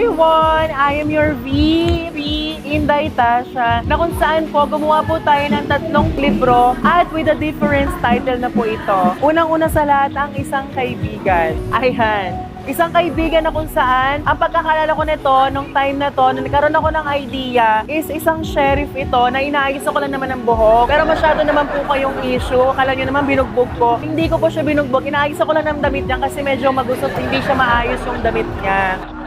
everyone! I am your VP, Inday Tasha, na kung saan po gumawa po tayo ng tatlong libro at with a difference title na po ito. Unang-una sa lahat, ang isang kaibigan. Ayan. Isang kaibigan na kung saan, ang pagkakalala ko nito, nung time na to, nung nagkaroon ako ng idea, is isang sheriff ito na inaayos ko lang naman ng buhok. Pero masyado naman po kayong issue. Akala nyo naman binugbog ko. Hindi ko po siya binugbog. Inaayos ko lang ng damit niya kasi medyo magusot. Hindi siya maayos yung damit niya.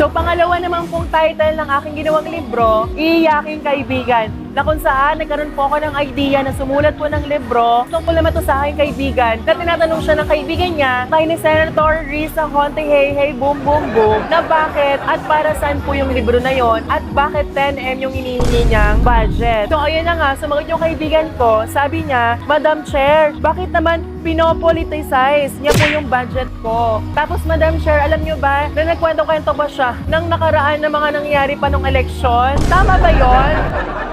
So, pangalawa naman pong title ng aking ginawang libro, Iiyaking Kaibigan, na kung saan nagkaroon po ako ng idea na sumulat po ng libro tungkol naman to sa aking kaibigan na tinatanong siya ng kaibigan niya kay ni Senator Risa Honte Hey Hey Boom Boom Boom na bakit at para saan po yung libro na yon at bakit 10M yung hinihingi niyang budget. So ayun na nga, sumagot yung kaibigan ko, sabi niya, Madam Chair, bakit naman pinopoliticize niya po yung budget ko. Tapos Madam Chair, alam niyo ba na nagkwento-kwento ba siya ng nakaraan na mga nangyari pa nung eleksyon? Tama ba yon?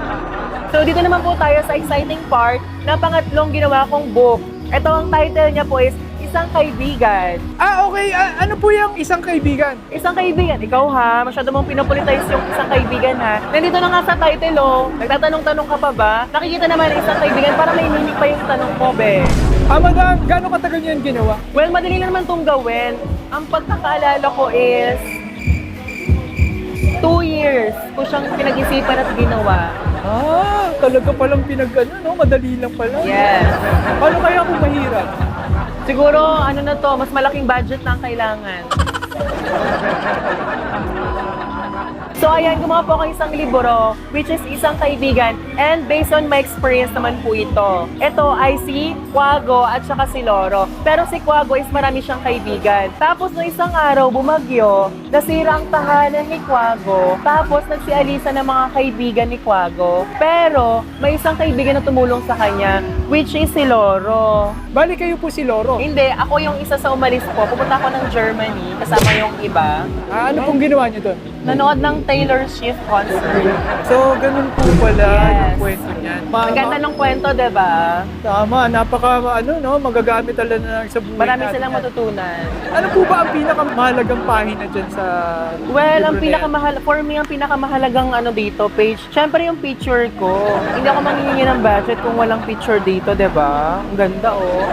So dito naman po tayo sa exciting part na pangatlong ginawa kong book. Ito ang title niya po is Isang Kaibigan. Ah, okay. Ah, ano po yung isang kaibigan? Isang kaibigan, ikaw ha, masyado mong pinopolitize yung isang kaibigan ha. Nandito na nga sa title oh, nagtatanong-tanong ka pa ba? Nakikita naman ang isang kaibigan para may meaning pa yung tanong ko, be. Ah, madam, gano'ng katagal niyo yan ginawa? Well, madali lang naman itong gawin. Ang pagkakaalala ko is two years ko siyang pinag-isipan at ginawa. Ah, talaga palang pinag, ano, no? Madali lang pala. Yes. Paano kaya kung mahirap? Siguro, ano na to, mas malaking budget na ang kailangan. So ayan, gumawa po ako isang libro, which is isang kaibigan, and based on my experience naman po ito. Ito ay si Quago at saka si Loro. Pero si Quago is marami siyang kaibigan. Tapos no isang araw, bumagyo, nasira ang tahanan ni Quago. Tapos nagsialisa ng mga kaibigan ni Quago. Pero may isang kaibigan na tumulong sa kanya, which is si Loro. Bali kayo po si Loro. Hindi, ako yung isa sa umalis po. Pumunta ako ng Germany kasama yung iba. Ah, ano pong ginawa niyo doon? Nanood ng Taylor Swift concert. So, ganun po pala Yes. yung kwento niyan. Ma- Ang ganda ng kwento, di ba? Tama, napaka, ano, no, magagamit talaga na sa buhay Marami natin silang yan. matutunan. Ano po ba ang pinakamahalagang pahina dyan sa Well, ang libro na yan? pinakamahal for me, ang pinakamahalagang ano dito, page, syempre yung picture ko. Hindi ako manghihingi ng budget kung walang picture dito, di ba? Ang ganda, oh.